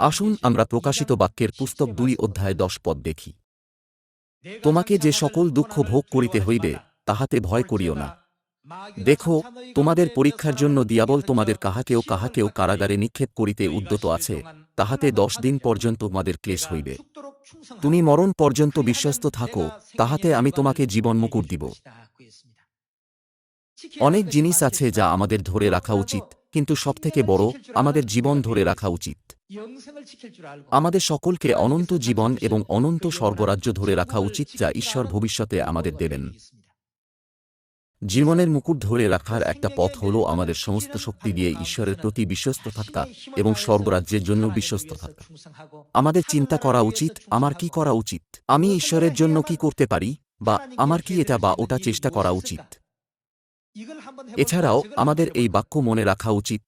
আসুন আমরা প্রকাশিত বাক্যের পুস্তক দুই অধ্যায় দশ পদ দেখি। তোমাকে যে সকল দুঃখ ভোগ করিতে হইবে, তাহাতে ভয় করিও না। দেখো, তোমাদের পরীক্ষার জন্য দিয়াবল তোমাদের কাহাকেও কাহাকেও কারাগারে নিক্ষেপ করিতে উদ্যত আছে, তাহাতে দশ দিন পর্যন্ত তোমাদের ক্লেশ হইবে। তুমি মরণ পর্যন্ত বিশ্বস্ত থাকো, তাহাতে আমি তোমাকে জীবন মুকুট দিব। অনেক জিনিস আছে যা আমাদের ধরে রাখা উচিত, কিন্তু সবথেকে বড়, আমাদের জীবন ধরে রাখা উচিত। আমাদের সকলকে অনন্ত জীবন এবং অনন্ত স্বর্গরাজ্য ধরে রাখা উচিত যা ঈশ্বর ভবিষ্যতে আমাদের দেবেন। জীবনের মুকুট ধরে রাখার একটা পথ হল আমাদের সমস্ত শক্তি দিয়ে ঈশ্বরের প্রতি বিশ্বস্ত থাকা এবং স্বর্গরাজ্যের জন্য বিশ্বস্ত থাকা। আমাদের চিন্তা করা উচিত আমার কি করা উচিত? আমি ঈশ্বরের জন্য কি করতে পারি? বা আমার কি এটা বা ওটা চেষ্টা করা উচিত? এছাড়াও আমাদের এই বাক্য মনে রাখা উচিত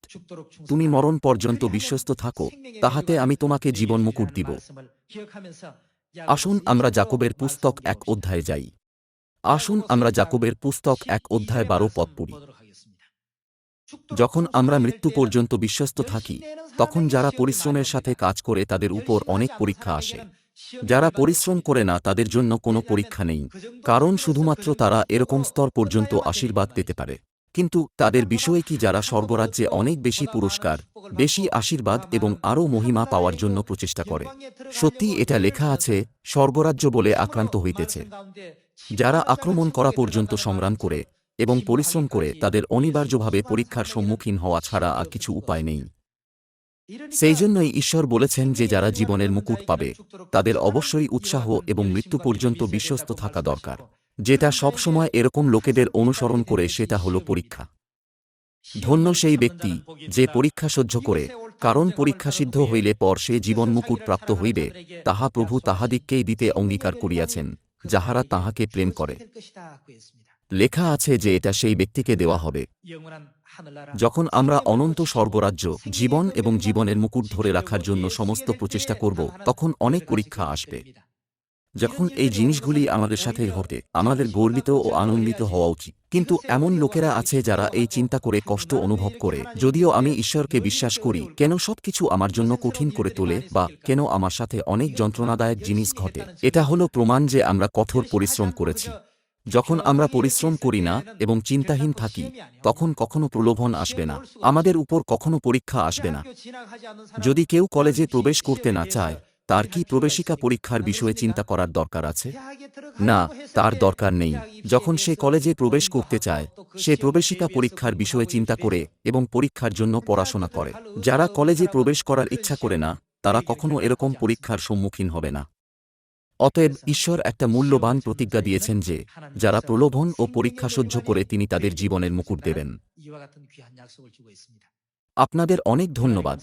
তুমি মরণ পর্যন্ত বিশ্বস্ত থাকো তাহাতে আমি তোমাকে জীবন মুকুট দিব। আসুন আমরা জাকবের পুস্তক এক অধ্যায়ে যাই। আসুন আমরা জাকবের পুস্তক এক অধ্যায় বারো পদ পড়ি। যখন আমরা মৃত্যু পর্যন্ত বিশ্বস্ত থাকি তখন যারা পরিশ্রমের সাথে কাজ করে তাদের উপর অনেক পরীক্ষা আসে। যারা পরিশ্রম করে না, তাদের জন্য কোনো পরীক্ষা নেই, কারণ শুধুমাত্র তারা এরকম স্তর পর্যন্ত আশীর্বাদ পেতে পারে। কিন্তু তাদের বিষয়ে কি যারা স্বর্গরাজ্যে অনেক বেশি পুরস্কার, বেশি আশীর্বাদ এবং আরও মহিমা পাওয়ার জন্য প্রচেষ্টা করে? সত্যি এটা লেখা আছে, স্বর্গরাজ্য বলে আক্রান্ত হইতেছে। যারা আক্রমণ করা পর্যন্ত সংগ্রাম করে এবং পরিশ্রম করে, তাদের অনিবার্যভাবে পরীক্ষার সম্মুখীন হওয়া ছাড়া আর কিছু উপায় নেই। সেই জন্যই ঈশ্বর বলেছেন যে যারা জীবনের মুকুট পাবে, তাদের অবশ্যই উৎসাহ এবং মৃত্যু পর্যন্ত বিশ্বস্ত থাকা দরকার। যেটা সবসময় এরকম লোকেদের অনুসরণ করে, সেটা হল পরীক্ষা। ধন্য সেই ব্যক্তি যে পরীক্ষা সহ্য করে, কারণ পরীক্ষা সিদ্ধ হইলে পর সে জীবন মুকুট প্রাপ্ত হইবে, তাহা প্রভু তাহাদিগকেই দিতে অঙ্গীকার করিয়াছেন, যাহারা তাহাকে প্রেম করে। লেখা আছে যে এটা সেই ব্যক্তিকে দেওয়া হবে। যখন আমরা অনন্ত স্বর্গরাজ্য জীবন এবং জীবনের মুকুট ধরে রাখার জন্য সমস্ত প্রচেষ্টা করব তখন অনেক পরীক্ষা আসবে। যখন এই জিনিসগুলি আমাদের সাথে ঘটে আমাদের গর্বিত ও আনন্দিত হওয়া উচিত। কিন্তু এমন লোকেরা আছে যারা এই চিন্তা করে কষ্ট অনুভব করে। যদিও আমি ঈশ্বরকে বিশ্বাস করি কেন সবকিছু আমার জন্য কঠিন করে তোলে বা কেন আমার সাথে অনেক যন্ত্রণাদায়ক জিনিস ঘটে? এটা হলো প্রমাণ যে আমরা কঠোর পরিশ্রম করেছি যখন আমরা পরিশ্রম করি না এবং চিন্তাহীন থাকি, তখন কখনো প্রলোভন আসবে না। আমাদের উপর কখনো পরীক্ষা আসবে না। যদি কেউ কলেজে প্রবেশ করতে না চায়, তার কি প্রবেশিকা পরীক্ষার বিষয়ে চিন্তা করার দরকার আছে? না, তার দরকার নেই। যখন সে কলেজে প্রবেশ করতে চায়, সে প্রবেশিকা পরীক্ষার বিষয়ে চিন্তা করে এবং পরীক্ষার জন্য পড়াশোনা করে। যারা কলেজে প্রবেশ করার ইচ্ছা করে না, তারা কখনো এরকম পরীক্ষার সম্মুখীন হবে না। অতএব ঈশ্বর একটা মূল্যবান প্রতিজ্ঞা দিয়েছেন যে যারা প্রলোভন ও পরীক্ষা সহ্য করে তিনি তাদের জীবনের মুকুট দেবেন। আপনাদের অনেক ধন্যবাদ।